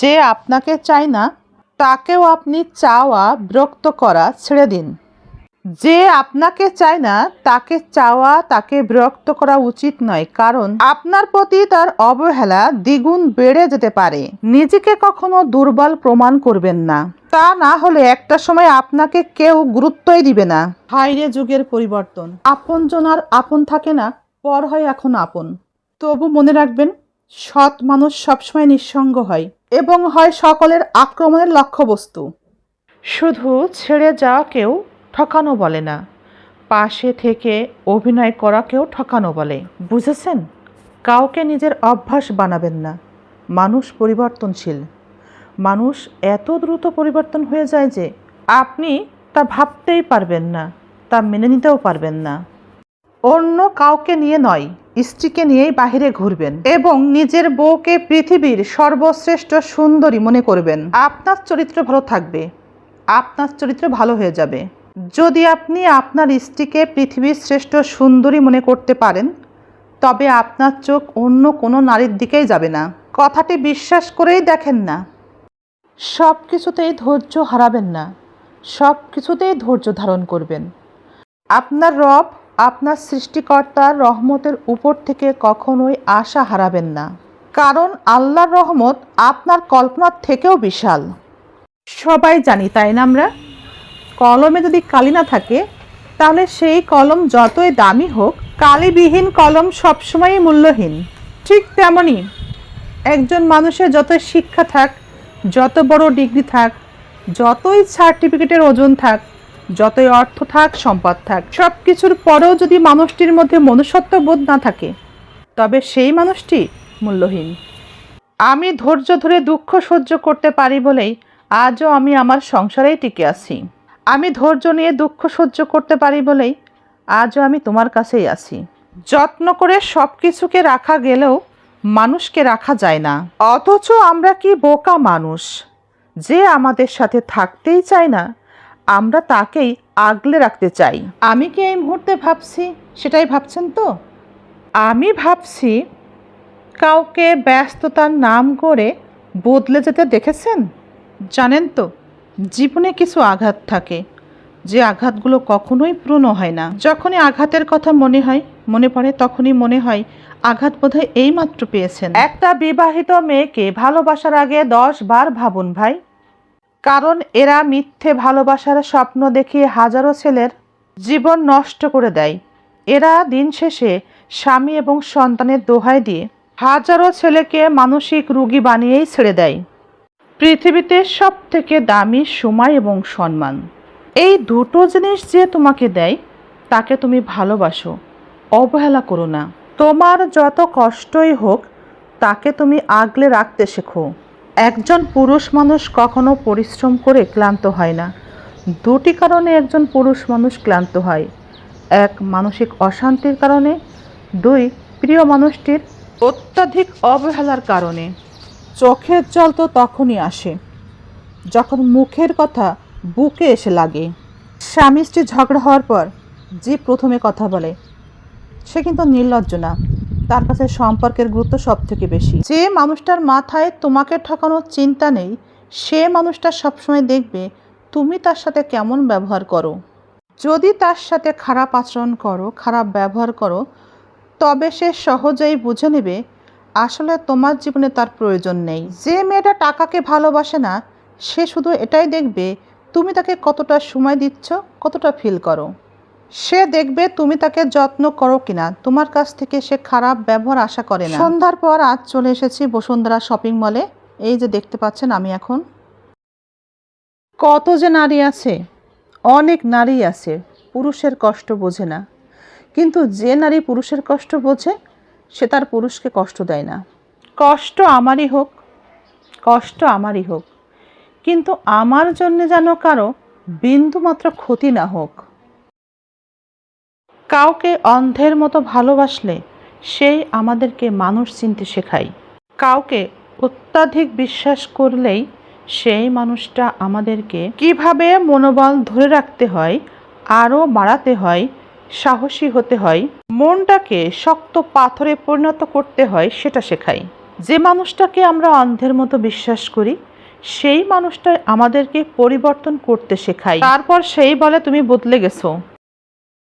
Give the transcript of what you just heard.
যে আপনাকে চায় না, তাকেও আপনি চাওয়া বিরক্ত করা ছেড়ে দিন। যে আপনাকে চায় না, তাকে চাওয়া, তাকে বিরক্ত করা উচিত নয়, কারণ আপনার প্রতি তার অবহেলা দ্বিগুণ বেড়ে যেতে পারে। নিজেকে কখনো দুর্বল প্রমাণ করবেন না। তা না হলে একটা সময় আপনাকে কেউ গুরুত্বই দিবে না। হাইরে যুগের পরিবর্তন। আপনজন আর আপন থাকে না, পর হয় এখন আপন। তবু মনে রাখবেন, সৎ মানুষ সবসময় নিঃসঙ্গ হয়। এবং হয় সকলের আক্রমণের লক্ষ্যবস্তু। শুধু ছেড়ে যাওয়াকেও ঠকানো বলে না, পাশে থেকে অভিনয় করাকেও ঠকানো বলে। বুঝেছেন? কাউকে নিজের অভ্যাস বানাবেন না। মানুষ পরিবর্তনশীল। মানুষ এত দ্রুত পরিবর্তন হয়ে যায় যে আপনি তা ভাবতেই পারবেন না, তা মেনে নিতেও পারবেন না। অন্য কাউকে নিয়ে নয় স্ত্রীকে নিয়েই বাহিরে ঘুরবেন এবং নিজের বউকে পৃথিবীর সর্বশ্রেষ্ঠ সুন্দরী মনে করবেন। আপনার চরিত্র ভালো থাকবে। আপনার চরিত্র ভালো হয়ে যাবে। যদি আপনি আপনার স্ত্রীকে পৃথিবীর শ্রেষ্ঠ সুন্দরী মনে করতে পারেন, তবে আপনার চোখ অন্য কোনো নারীর দিকেই যাবে না। কথাটি বিশ্বাস করেই দেখেন না। সব কিছুতেই ধৈর্য হারাবেন না। সব কিছুতেই ধৈর্য ধারণ করবেন। আপনার রব আপনার সৃষ্টিকর্তার রহমতের উপর থেকে কখনোই আশা হারাবেন না। কারণ আল্লাহর রহমত আপনার কল্পনার থেকেও বিশাল। সবাই জানি, তাই না আমরা? কলমে যদি কালি না থাকে, তাহলে সেই কলম যতই দামি হোক, কালিবিহীন কলম সবসময়ই মূল্যহীন। ঠিক তেমনই একজন মানুষের যত শিক্ষা থাক, যত বড় ডিগ্রি থাক, যতই সার্টিফিকেটের ওজন থাক যতই অর্থ থাক, সম্পদ থাক সব কিছুর পরেও যদি মানুষটির মধ্যে মনুষ্যত্ব বোধ না থাকে, তবে সেই মানুষটি মূল্যহীন। আমি ধৈর্য ধরে দুঃখ সহ্য করতে পারি বলেই আজও আমি আমার সংসারেই টিকে আছি। আমি ধৈর্য নিয়ে দুঃখ সহ্য করতে পারি বলেই আজও আমি তোমার কাছেই আছি। যত্ন করে সব কিছুকে রাখা গেলেও মানুষকে রাখা যায় না। অথচ আমরা কি বোকা মানুষ? যে আমাদের সাথে থাকতেই চায় না আমরা তাকেই আগলে রাখতে চাই। আমি কি এই মুহূর্তে ভাবছি? সেটাই ভাবছেন তো? আমি ভাবছি কাউকে ব্যস্ততার নাম করে বদলে যেতে দেখেছেন? জানেন তো, জীবনে কিছু আঘাত থাকে, যে আঘাতগুলো কখনোই পূর্ণ হয় না। যখনই আঘাতের কথা মনে হয়, মনে পড়ে, তখনই মনে হয় আঘাত বোধহয় এইমাত্র পেয়েছেন। একটা বিবাহিত মেয়েকে ভালোবাসার আগে দশ বার ভাবুন ভাই। কারণ এরা মিথ্যে ভালোবাসার স্বপ্ন দেখিয়ে হাজারো ছেলের জীবন নষ্ট করে দেয়। এরা দিন শেষে স্বামী এবং সন্তানের দোহাই দিয়ে হাজারো ছেলেকে মানসিক রুগী বানিয়েই ছেড়ে দেয়। পৃথিবীতে সব থেকে দামি সময় এবং সম্মান। এই দুটো জিনিস যে তোমাকে দেয়, তাকে তুমি ভালোবাসো, অবহেলা করো না। তোমার যত কষ্টই হোক, তাকে তুমি আগলে রাখতে শেখো। একজন পুরুষ মানুষ কখনো পরিশ্রম করে ক্লান্ত হয় না। দুটি কারণে একজন পুরুষ মানুষ ক্লান্ত হয়। এক, মানসিক অশান্তির কারণে। দুই, প্রিয় মানুষটির অত্যাধিক অবহেলার কারণে। চোখের জল তো তখনই আসে, যখন মুখের কথা বুকে এসে লাগে। স্বামী স্ত্রী ঝগড়া হওয়ার পর যে প্রথমে কথা বলে, সে কিন্তু নির্লজ্জ না। তার কাছে সম্পর্কের গুরুত্ব সব থেকে বেশি। যে মানুষটার মাথায় তোমাকে ঠকানোর চিন্তা নেই, সে মানুষটা সবসময় দেখবে তুমি তার সাথে কেমন ব্যবহার করো। যদি তার সাথে খারাপ আচরণ করো, খারাপ ব্যবহার করো, তবে সে সহজেই বুঝে নেবে, আসলে তোমার জীবনে তার প্রয়োজন নেই। যে মেয়েটা টাকাকে ভালোবাসে না, সে শুধু এটাই দেখবে, তুমি তাকে কতটা সময় দিচ্ছ, কতটা ফিল করো। সে দেখবে তুমি তাকে যত্ন করো কিনা। তোমার কাছ থেকে সে খারাপ ব্যবহার আশা করে না। সন্ধ্যার পর আজ চলে এসেছি বসুন্ধরা শপিং মলে। এই যে দেখতে পাচ্ছেন আমি এখন। কত যে নারী আছে, অনেক নারী আছে, পুরুষের কষ্ট বোঝে না। কিন্তু যে নারী পুরুষের কষ্ট বোঝে, সে তার পুরুষকে কষ্ট দেয় না। কষ্ট আমারই হোক, কষ্ট আমারই হোক। কিন্তু আমার জন্য যেন কারও বিন্দুমাত্র ক্ষতি না হোক। কাউকে অন্ধের মতো ভালোবাসলে সেই আমাদেরকে মানুষ চিনতে শেখায়। কাউকে অত্যাধিক বিশ্বাস করলেই সেই মানুষটা আমাদেরকে কীভাবে মনোবল ধরে রাখতে হয়, আরও বাড়াতে হয়, সাহসী হতে হয়, মনটাকে শক্ত পাথরে পরিণত করতে হয় সেটা শেখায়। যে মানুষটাকে আমরা অন্ধের মতো বিশ্বাস করি, সেই মানুষটা আমাদেরকে পরিবর্তন করতে শেখায়। তারপর সেই বলে তুমি বদলে গেছো।